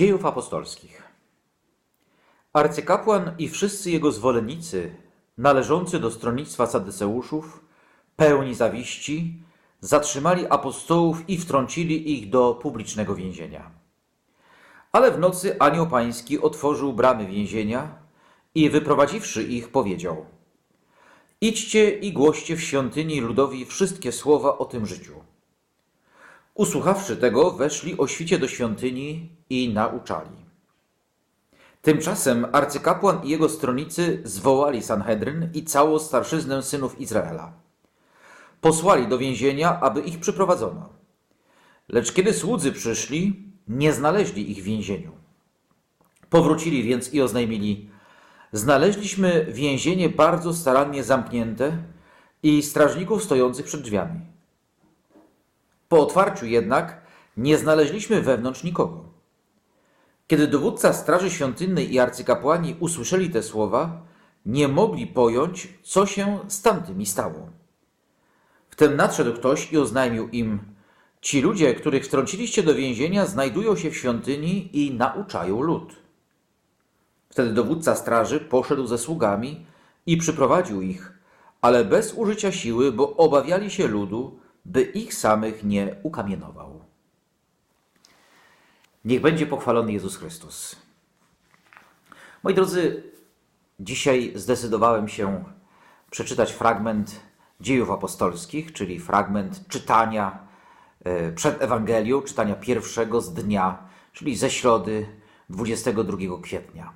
Dziejów apostolskich. Arcykapłan i wszyscy jego zwolennicy, należący do stronnictwa Sadyceuszów, pełni zawiści, zatrzymali apostołów i wtrącili ich do publicznego więzienia. Ale w nocy anioł pański otworzył bramy więzienia i wyprowadziwszy ich powiedział Idźcie i głoście w świątyni ludowi wszystkie słowa o tym życiu. Usłuchawszy tego, weszli o świcie do świątyni i nauczali. Tymczasem arcykapłan i jego stronnicy zwołali Sanhedryn i całą starszyznę synów Izraela. Posłali do więzienia, aby ich przyprowadzono. Lecz kiedy słudzy przyszli, nie znaleźli ich w więzieniu. Powrócili więc i oznajmili: Znaleźliśmy więzienie bardzo starannie zamknięte i strażników stojących przed drzwiami. Po otwarciu jednak nie znaleźliśmy wewnątrz nikogo. Kiedy dowódca Straży Świątynnej i arcykapłani usłyszeli te słowa, nie mogli pojąć, co się z tamtymi stało. Wtem nadszedł ktoś i oznajmił im: Ci ludzie, których wtrąciliście do więzienia, znajdują się w świątyni i nauczają lud. Wtedy dowódca straży poszedł ze sługami i przyprowadził ich, ale bez użycia siły, bo obawiali się ludu, by ich samych nie ukamienował. Niech będzie pochwalony Jezus Chrystus. Moi drodzy, dzisiaj zdecydowałem się przeczytać fragment dziejów apostolskich, czyli fragment czytania e, przed Ewangelią, czytania pierwszego z dnia, czyli ze środy 22 kwietnia.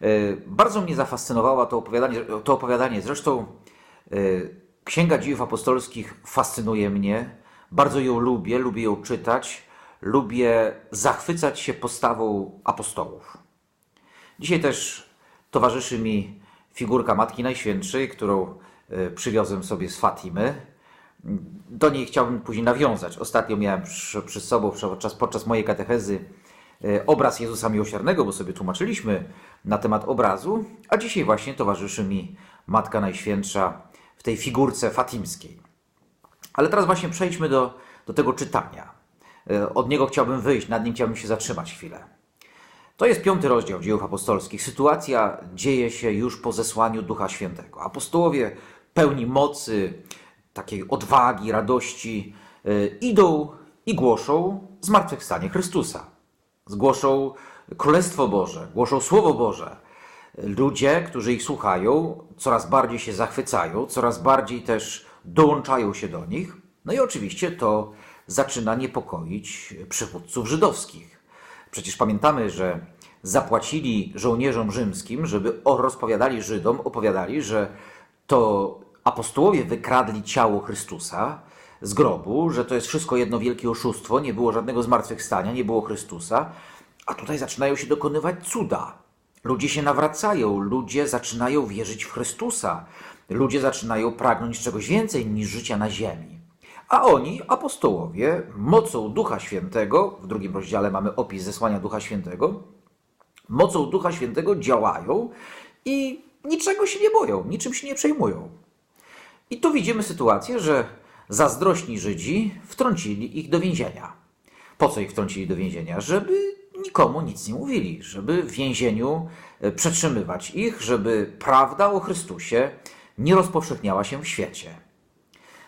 E, Bardzo mnie zafascynowało to opowiadanie, to opowiadanie. Zresztą e, Księga Dziejów Apostolskich fascynuje mnie. Bardzo ją lubię, lubię ją czytać, lubię zachwycać się postawą apostołów. Dzisiaj też towarzyszy mi figurka Matki Najświętszej, którą e, przywiozłem sobie z Fatimy. Do niej chciałbym później nawiązać. Ostatnio miałem przy, przy sobą podczas, podczas mojej katechezy e, obraz Jezusa Miłosiernego, bo sobie tłumaczyliśmy na temat obrazu, a dzisiaj właśnie towarzyszy mi Matka Najświętsza w tej figurce fatimskiej. Ale teraz właśnie przejdźmy do, do tego czytania. E, Od niego chciałbym wyjść, nad nim chciałbym się zatrzymać chwilę. To jest piąty rozdział dziejów apostolskich. Sytuacja dzieje się już po zesłaniu Ducha Świętego. Apostołowie pełni mocy, takiej odwagi, radości, e, idą i głoszą zmartwychwstanie Chrystusa. Zgłoszą Królestwo Boże, głoszą Słowo Boże. Ludzie, którzy ich słuchają, coraz bardziej się zachwycają, coraz bardziej też dołączają się do nich. No i oczywiście to zaczyna niepokoić przywódców żydowskich. Przecież pamiętamy, że zapłacili żołnierzom rzymskim, żeby rozpowiadali Żydom, opowiadali, że to apostołowie wykradli ciało Chrystusa z grobu, że to jest wszystko jedno wielkie oszustwo, nie było żadnego zmartwychwstania, nie było Chrystusa, a tutaj zaczynają się dokonywać cuda. Ludzie się nawracają, ludzie zaczynają wierzyć w Chrystusa, ludzie zaczynają pragnąć czegoś więcej niż życia na ziemi. A oni, apostołowie, mocą Ducha Świętego, w drugim rozdziale mamy opis zesłania Ducha Świętego, mocą Ducha Świętego działają i niczego się nie boją, niczym się nie przejmują. I tu widzimy sytuację, że zazdrośni Żydzi wtrącili ich do więzienia. Po co ich wtrącili do więzienia? Żeby nikomu nic nie mówili, żeby w więzieniu e, przetrzymywać ich, żeby prawda o Chrystusie nie rozpowszechniała się w świecie.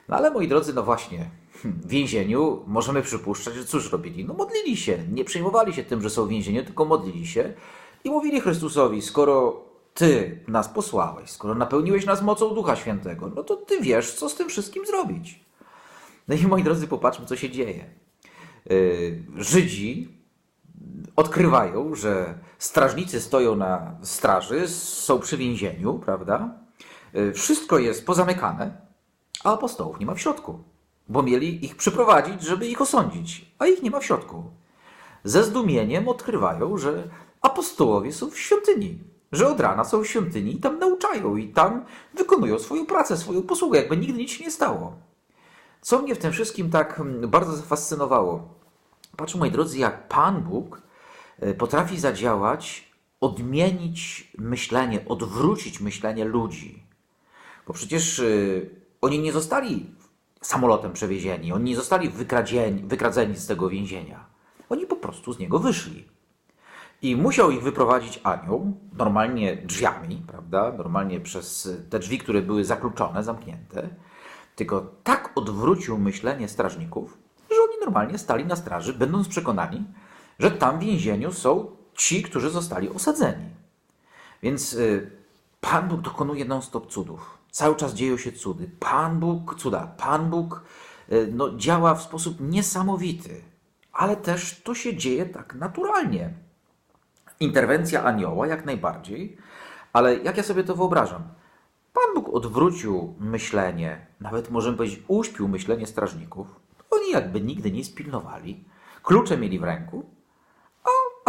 No ale moi drodzy, no właśnie, w więzieniu możemy przypuszczać, że cóż robili? No modlili się, nie przejmowali się tym, że są w więzieniu, tylko modlili się i mówili Chrystusowi, skoro Ty nas posłałeś, skoro napełniłeś nas mocą Ducha Świętego, no to Ty wiesz, co z tym wszystkim zrobić. No i moi drodzy, popatrzmy, co się dzieje. Yy, Żydzi odkrywają, że strażnicy stoją na straży, są przy więzieniu, prawda? Yy, Wszystko jest pozamykane, a apostołów nie ma w środku, bo mieli ich przyprowadzić, żeby ich osądzić, a ich nie ma w środku. Ze zdumieniem odkrywają, że apostołowie są w świątyni, że od rana są w świątyni i tam nauczają i tam wykonują swoją pracę, swoją posługę, jakby nigdy nic się nie stało. Co mnie w tym wszystkim tak mm, bardzo zafascynowało? Patrzcie, moi drodzy, jak Pan Bóg e, potrafi zadziałać, odmienić myślenie, odwrócić myślenie ludzi. Bo przecież y, oni nie zostali samolotem przewiezieni, oni nie zostali wykradzeni z tego więzienia. Oni po prostu z niego wyszli. I musiał ich wyprowadzić anioł, normalnie drzwiami, prawda? Normalnie przez te drzwi, które były zakluczone, zamknięte. Tylko tak odwrócił myślenie strażników, że oni normalnie stali na straży, będąc przekonani, że tam w więzieniu są ci, którzy zostali osadzeni. Więc y, Pan Bóg dokonuje non-stop cudów. Cały czas dzieją się cudy. Pan Bóg, cuda. Pan Bóg y, no, działa w sposób niesamowity, ale też to się dzieje tak naturalnie. Interwencja anioła jak najbardziej, ale jak ja sobie to wyobrażam? Pan Bóg odwrócił myślenie, nawet możemy powiedzieć, uśpił myślenie strażników. Oni jakby nigdy nie spilnowali. Klucze mieli w ręku,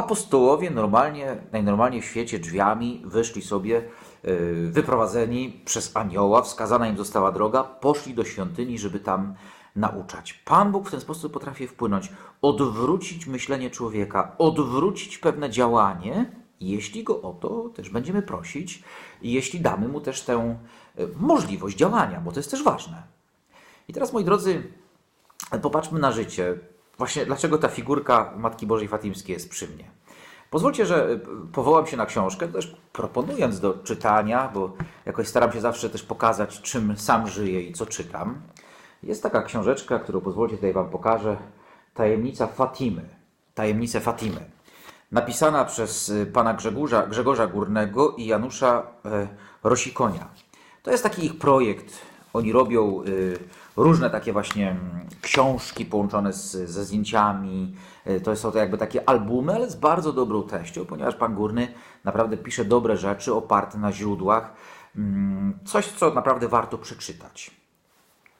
apostołowie normalnie, najnormalniej w świecie drzwiami wyszli sobie yy, wyprowadzeni przez anioła, wskazana im została droga, poszli do świątyni, żeby tam nauczać. Pan Bóg w ten sposób potrafi wpłynąć, odwrócić myślenie człowieka, odwrócić pewne działanie, jeśli go o to też będziemy prosić i jeśli damy mu też tę y, możliwość działania, bo to jest też ważne. I teraz, moi drodzy, popatrzmy na życie. Właśnie dlaczego ta figurka Matki Bożej Fatimskiej jest przy mnie. Pozwólcie, że y, powołam się na książkę, też proponując do czytania, bo jakoś staram się zawsze też pokazać, czym sam żyję i co czytam. Jest taka książeczka, którą pozwólcie tutaj Wam pokażę. Tajemnica Fatimy. Tajemnice Fatimy. Napisana przez y, pana Grzegorza, Grzegorza Górnego i Janusza e, Rosikonia. To jest taki ich projekt. Oni robią różne takie właśnie mm, książki połączone z, ze zdjęciami. Y, To są to jakby takie albumy, ale z bardzo dobrą treścią, ponieważ pan Górny naprawdę pisze dobre rzeczy oparte na źródłach. Mm, Coś, co naprawdę warto przeczytać.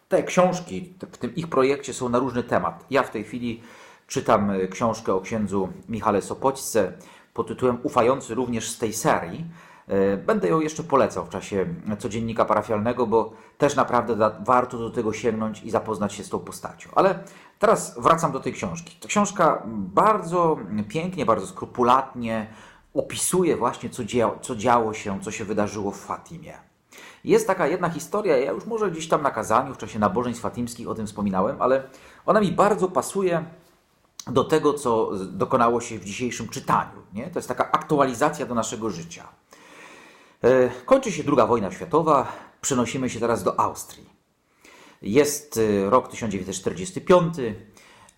Te książki w tym ich projekcie są na różny temat. Ja w tej chwili czytam y, książkę o księdzu Michale Sopoćce pod tytułem Ufający również z tej serii. Y, Będę ją jeszcze polecał w czasie codziennika parafialnego, bo też naprawdę da, warto do tego sięgnąć i zapoznać się z tą postacią. Ale teraz wracam do tej książki. Ta książka bardzo pięknie, bardzo skrupulatnie opisuje właśnie, co, dzia co działo się, co się wydarzyło w Fatimie. Jest taka jedna historia, ja już może gdzieś tam na kazaniu, w czasie nabożeństw fatimskich o tym wspominałem, ale ona mi bardzo pasuje do tego, co dokonało się w dzisiejszym czytaniu. Nie? To jest taka aktualizacja do naszego życia. E, Kończy się II wojna światowa, przenosimy się teraz do Austrii. Jest e, rok 1945.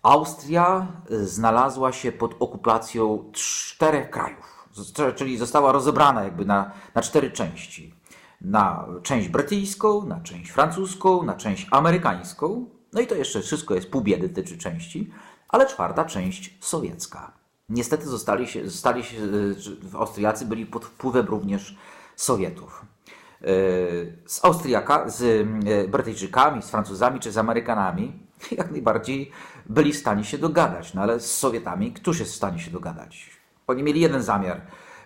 Austria e, znalazła się pod okupacją czterech krajów, czyli została rozebrana jakby na, na cztery części. Na część brytyjską, na część francuską, na część amerykańską. No i to jeszcze wszystko jest pół biedy, te trzy części, ale czwarta część sowiecka. Niestety zostali się, zostali się, Austriacy byli pod wpływem również Sowietów. E, Z Austriaka, z e, Brytyjczykami, z Francuzami czy z Amerykanami jak najbardziej byli w stanie się dogadać, no ale z Sowietami któż jest w stanie się dogadać? Oni mieli jeden zamiar.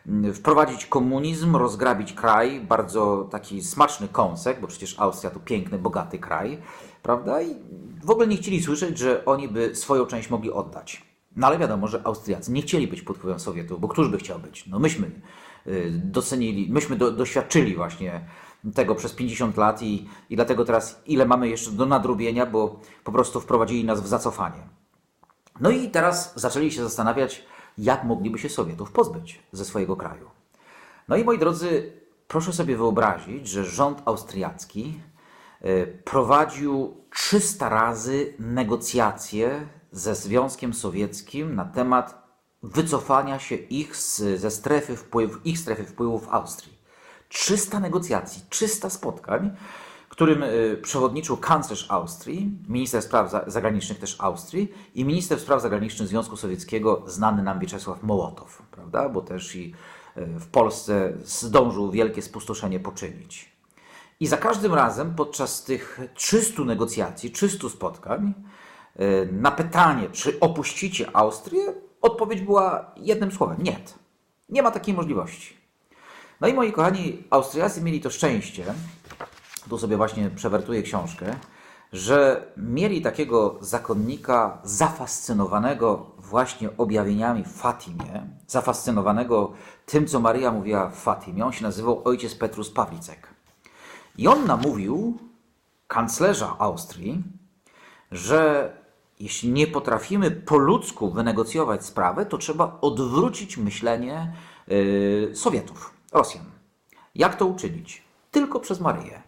mm, Wprowadzić komunizm, rozgrabić kraj, bardzo taki smaczny kąsek, bo przecież Austria to piękny, bogaty kraj, prawda? I w ogóle nie chcieli słyszeć, że oni by swoją część mogli oddać. No ale wiadomo, że Austriacy nie chcieli być pod wpływem Sowietów, bo któż by chciał być? No myśmy y, docenili, myśmy do, doświadczyli właśnie tego przez 50 lat i, i dlatego teraz ile mamy jeszcze do nadrobienia, bo po prostu wprowadzili nas w zacofanie. No i teraz zaczęli się zastanawiać, jak mogliby się Sowietów pozbyć ze swojego kraju. No i moi drodzy, proszę sobie wyobrazić, że rząd austriacki e, prowadził 300 razy negocjacje ze Związkiem Sowieckim na temat wycofania się ich z, ze strefy wpływu, ich strefy wpływu w Austrii. 300 negocjacji, 300 spotkań, którym y, przewodniczył kanclerz Austrii, minister spraw za- zagranicznych też Austrii i minister spraw zagranicznych Związku Sowieckiego, znany nam Wieczesław Mołotow, prawda? Bo też i y, w Polsce zdążył wielkie spustoszenie poczynić. I za każdym razem podczas tych 300 negocjacji, 300 spotkań, na pytanie, czy opuścicie Austrię, odpowiedź była jednym słowem: nie. Nie ma takiej możliwości. No i moi kochani, Austriacy mieli to szczęście, tu sobie właśnie przewertuję książkę, że mieli takiego zakonnika zafascynowanego właśnie objawieniami w Fatimie, zafascynowanego tym, co Maria mówiła w Fatimie. On się nazywał ojciec Petrus Pawlicek. I on namówił kanclerza Austrii, że jeśli nie potrafimy po ludzku wynegocjować sprawę, to trzeba odwrócić myślenie yy, Sowietów, Rosjan. Jak to uczynić? Tylko przez Maryję.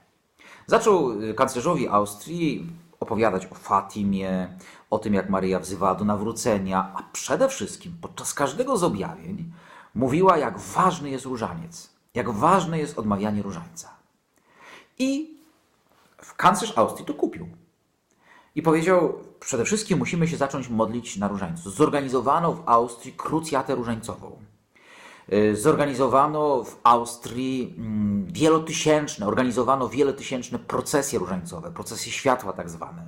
Zaczął y, kanclerzowi Austrii opowiadać o Fatimie, o tym, jak Maryja wzywała do nawrócenia, a przede wszystkim podczas każdego z objawień mówiła, jak ważny jest różaniec, jak ważne jest odmawianie różańca. I kanclerz Austrii to kupił. I powiedział, przede wszystkim musimy się zacząć modlić na różańcu. Zorganizowano w Austrii krucjatę różańcową. Y, Zorganizowano w Austrii mm, wielotysięczne, organizowano wielotysięczne procesje różańcowe, procesje światła tak zwane.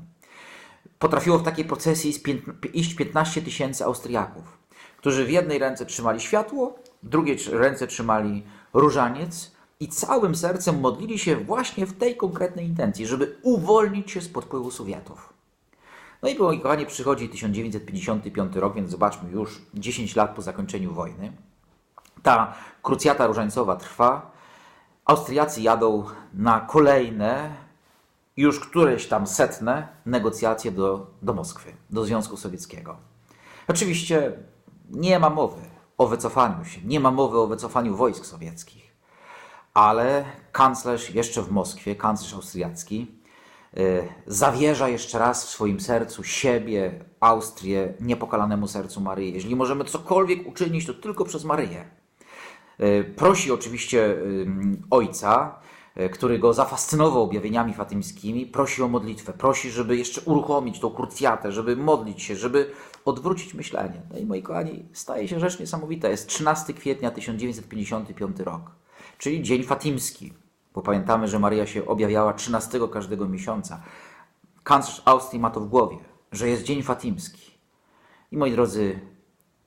Potrafiło w takiej procesji iść piętn- iść 15 tysięcy Austriaków, którzy w jednej ręce trzymali światło, w drugiej ręce trzymali różaniec i całym sercem modlili się właśnie w tej konkretnej intencji, żeby uwolnić się spod wpływu Sowietów. No i moi kochani, przychodzi 1955 rok, więc zobaczmy już 10 lat po zakończeniu wojny. Ta krucjata różańcowa trwa. Austriacy jadą na kolejne, już któreś tam setne negocjacje do, do Moskwy, do Związku Sowieckiego. Oczywiście nie ma mowy o wycofaniu się, nie ma mowy o wycofaniu wojsk sowieckich, ale kanclerz jeszcze w Moskwie, kanclerz austriacki, zawierza jeszcze raz w swoim sercu siebie, Austrię, niepokalanemu sercu Maryi. Jeżeli możemy cokolwiek uczynić, to tylko przez Maryję. Y, Prosi oczywiście ym, ojca, y, który go zafascynował objawieniami fatymskimi, prosi o modlitwę, prosi, żeby jeszcze uruchomić tą krucjatę, żeby modlić się, żeby odwrócić myślenie. No i moi kochani, staje się rzecz niesamowita. Jest 13 kwietnia 1955 rok, czyli dzień fatimski, bo pamiętamy, że Maryja się objawiała 13 każdego miesiąca. Kanclerz Austrii ma to w głowie, że jest dzień fatimski. I moi drodzy,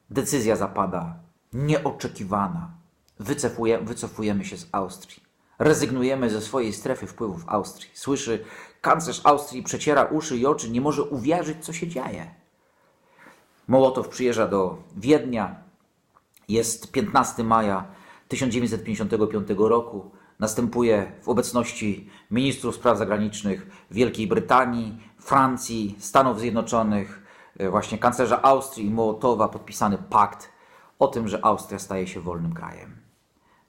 decyzja zapada nieoczekiwana. Wycofuje, wycofujemy się z Austrii. Rezygnujemy ze swojej strefy wpływów Austrii. Słyszy, kanclerz Austrii przeciera uszy i oczy, nie może uwierzyć, co się dzieje. Mołotow przyjeżdża do Wiednia. Jest 15 maja 1955 roku. Następuje w obecności ministrów spraw zagranicznych Wielkiej Brytanii, Francji, Stanów Zjednoczonych, e, właśnie kanclerza Austrii i Mołotowa podpisany pakt o tym, że Austria staje się wolnym krajem.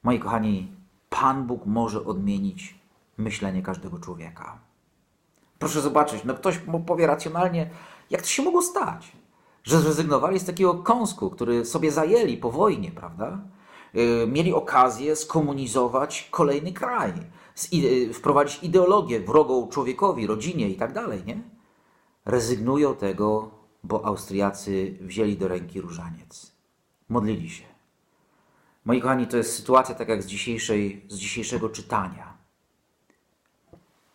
Moi kochani, Pan Bóg może odmienić myślenie każdego człowieka. Proszę zobaczyć, no ktoś powie racjonalnie, jak to się mogło stać, że zrezygnowali z takiego kąsku, który sobie zajęli po wojnie, prawda? Yy, mieli okazję skomunizować kolejny kraj, zi- wprowadzić ideologię wrogą człowiekowi, rodzinie i tak dalej, nie? Rezygnują tego, bo Austriacy wzięli do ręki różaniec. Modlili się. Moi kochani, to jest sytuacja tak jak z, dzisiejszej, z dzisiejszego czytania.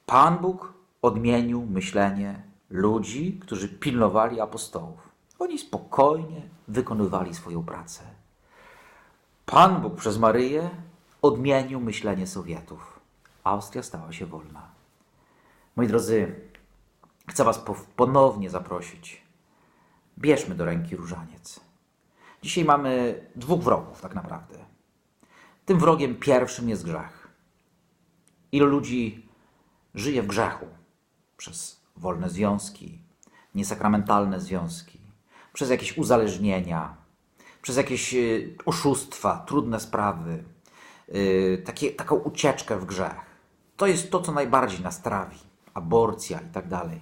Pan Bóg odmienił myślenie ludzi, którzy pilnowali apostołów. Oni spokojnie wykonywali swoją pracę. Pan Bóg przez Maryję odmienił myślenie Sowietów. Austria stała się wolna. Moi drodzy, chcę Was po- ponownie zaprosić. Bierzmy do ręki różaniec. Dzisiaj mamy dwóch wrogów, tak naprawdę. Tym wrogiem pierwszym jest grzech. Ilu ludzi żyje w grzechu przez wolne związki, niesakramentalne związki, przez jakieś uzależnienia, przez jakieś y, oszustwa, trudne sprawy, y, takie, taką ucieczkę w grzech. To jest to, co najbardziej nas trawi. Aborcja i tak dalej.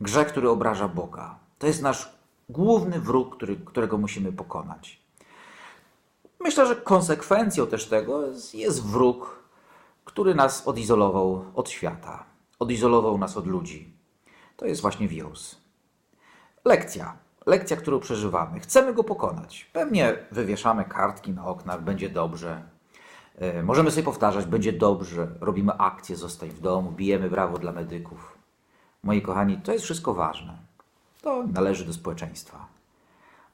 Grzech, który obraża Boga. To jest nasz główny wróg, który, którego musimy pokonać. Myślę, że konsekwencją też tego jest, jest wróg, który nas odizolował od świata, odizolował nas od ludzi. To jest właśnie wirus. Lekcja. Lekcja, którą przeżywamy. Chcemy go pokonać. Pewnie wywieszamy kartki na oknach, będzie dobrze. E, Możemy sobie powtarzać, będzie dobrze. Robimy akcję, zostań w domu, bijemy brawo dla medyków. Moi kochani, to jest wszystko ważne. To należy do społeczeństwa.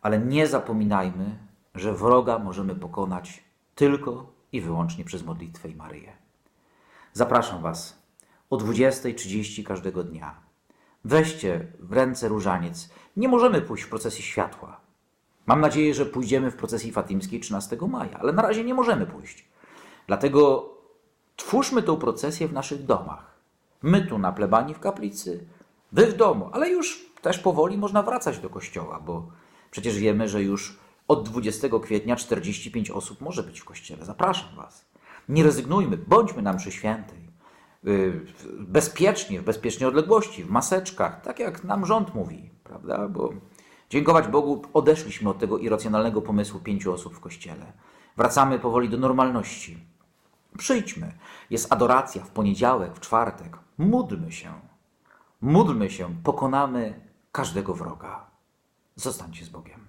Ale nie zapominajmy, że wroga możemy pokonać tylko i wyłącznie przez modlitwę i Maryję. Zapraszam Was o 20.30 każdego dnia. Weźcie w ręce różaniec. Nie możemy pójść w procesji światła. Mam nadzieję, że pójdziemy w procesji fatimskiej 13 maja, ale na razie nie możemy pójść. Dlatego twórzmy tę procesję w naszych domach. My tu na plebanii w kaplicy, wy w domu, ale już też powoli można wracać do kościoła, bo przecież wiemy, że już od 20 kwietnia 45 osób może być w kościele. Zapraszam Was. Nie rezygnujmy, bądźmy na mszy świętej. Yy, Bezpiecznie, w bezpiecznej odległości, w maseczkach, tak jak nam rząd mówi, prawda? Bo dziękować Bogu odeszliśmy od tego irracjonalnego pomysłu pięciu osób w kościele. Wracamy powoli do normalności. Przyjdźmy. Jest adoracja w poniedziałek, w czwartek. Módlmy się. Módlmy się, pokonamy każdego wroga. Zostańcie z Bogiem.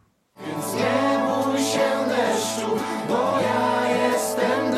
Więc nie bój się deszczu, bo ja jestem